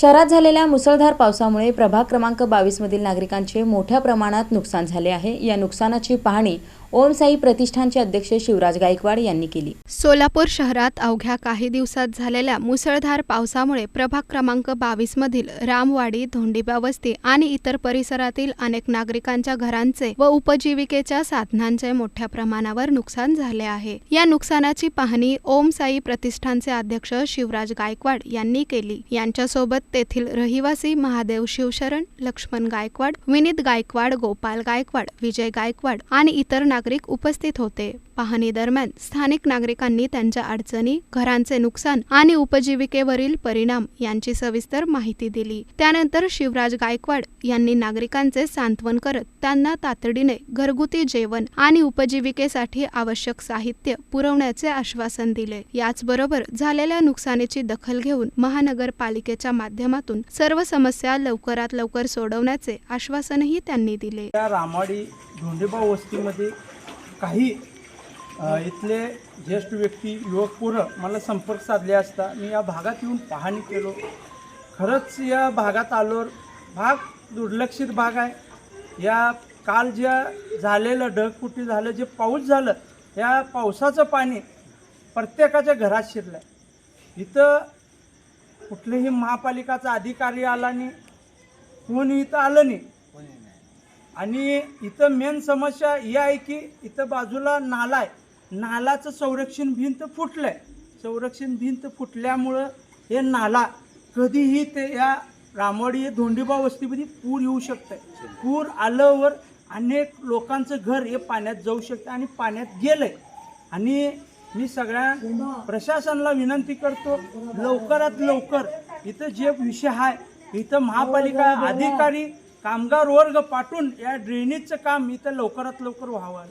शहरात झालेल्या मुसळधार पावसामुळे प्रभाग क्रमांक बावीसमधील नागरिकांचे मोठ्या प्रमाणात नुकसान झाले आहे. या नुकसानाची पाहणी ओम साई प्रतिष्ठानचे अध्यक्ष शिवराज गायकवाड यांनी केली. सोलापूर शहरात अवघ्या काही दिवसात झालेल्या मुसळधार पावसामुळे प्रभाग क्रमांक बावीस मधील रामवाडी धोंडीबा वस्ती आणि इतर परिसरातील अनेक नागरिकांच्या घरांचे व उपजीविकेच्या साधनांचे मोठ्या प्रमाणावर नुकसान झाले आहे. या नुकसानाची पाहणी ओम साई प्रतिष्ठानचे अध्यक्ष शिवराज गायकवाड यांनी केली. यांच्यासोबत तेथील रहिवासी महादेव शिवशरण लक्ष्मण गायकवाड विनीत गायकवाड गोपाल गायकवाड विजय गायकवाड आणि इतर नागरिक उपस्थित होते. पाहणी दरम्यान स्थानिक नागरिकांनी त्यांच्या अडचणी घरांचे नुकसान आणि उपजीविकेवरील परिणाम यांची सविस्तर माहिती दिली. त्यानंतर शिवराज गायकवाड यांनी नागरिकांचे सांत्वन करत त्यांना तातडीने घरगुती जेवण आणि उपजीविकेसाठी आवश्यक साहित्य पुरवण्याचे आश्वासन दिले. याचबरोबर झालेल्या नुकसानीची दखल घेऊन महानगरपालिकेच्या माध्यमातून सर्व समस्या लवकरात लवकर सोडवण्याचे आश्वासनही त्यांनी दिले. रामाडी धोंडेबा वस्तीमध्ये काही इथले ज्येष्ठ व्यक्ती युवक पोरं मला संपर्क साधले असता मी या भागात येऊन पाहणी केलो. खरंच या भागात आलोर भाग दुर्लक्षित भाग आहे. या काल ज्या झालेलं ढगकुटी झालं जे पाऊस झालं या पावसाचं पाणी प्रत्येकाच्या घरात शिरलं इथं कुठलेही महापालिकाचा अधिकारी आला नाही कोणी इथं आलं नाही. आणि इथं मेन समस्या ही आहे की इथं बाजूला नाला आहे. नालाचं संरक्षण भिंत आहे संरक्षण भिंत फुटल्यामुळं हे नाला कधीही ते या रामवाडी धोंडीबा वस्तीमध्ये पूर येऊ शकतं पूर आल्यावर अनेक लोकांचं घर हे पाण्यात जाऊ शकतं आणि पाण्यात गेलंय. आणि मी सगळ्या प्रशासनाला विनंती करतो लवकरात लवकर इथं जे विषय आहे इथं महापालिका अधिकारी कामगार वर्ग पाठवून या ड्रेनेजचं काम इथं लवकरात लवकर व्हावं.